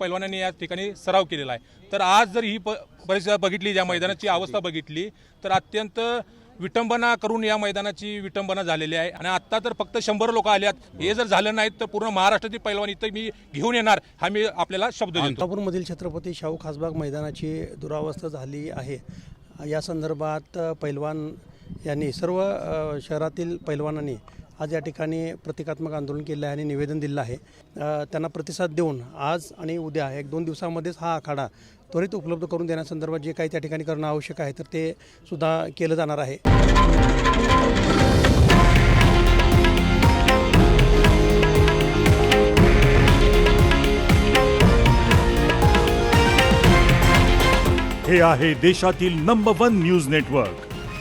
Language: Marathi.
पैलवानांनी या ठिकाणी सराव केलेला आहे. तर आज जर ही प परिस्थिती बघितली या मैदानाची अवस्था बघितली तर अत्यंत विटंबना करून या मैदानाची विटंबना झालेली आहे. आणि आत्ता तर फक्त शंभर लोक आल्यात. हे जर झालं नाही तर पूर्ण महाराष्ट्रातील पैलवान इथं मी घेऊन येणार हा मी आपल्याला शब्द देतो. छत्रपती शाहू खासबाग मैदानाची दुरावस्था झाली आहे. या संदर्भात पैलवान यांनी सर्व शहरातील पैलवानांनी आज या ठिकाणी प्रतिकात्मक आंदोलन केलं आहे आणि निवेदन दिलं आहे. त्यांना प्रतिसाद देऊन आज आणि उद्या एक दोन दिवसामध्येच हा आखाडा त्वरित उपलब्ध करून देण्यासंदर्भात जे काही त्या ठिकाणी करणं आवश्यक आहे तर ते सुद्धा केलं जाणार आहे. हे आहे देशातील नंबर वन न्यूज नेटवर्क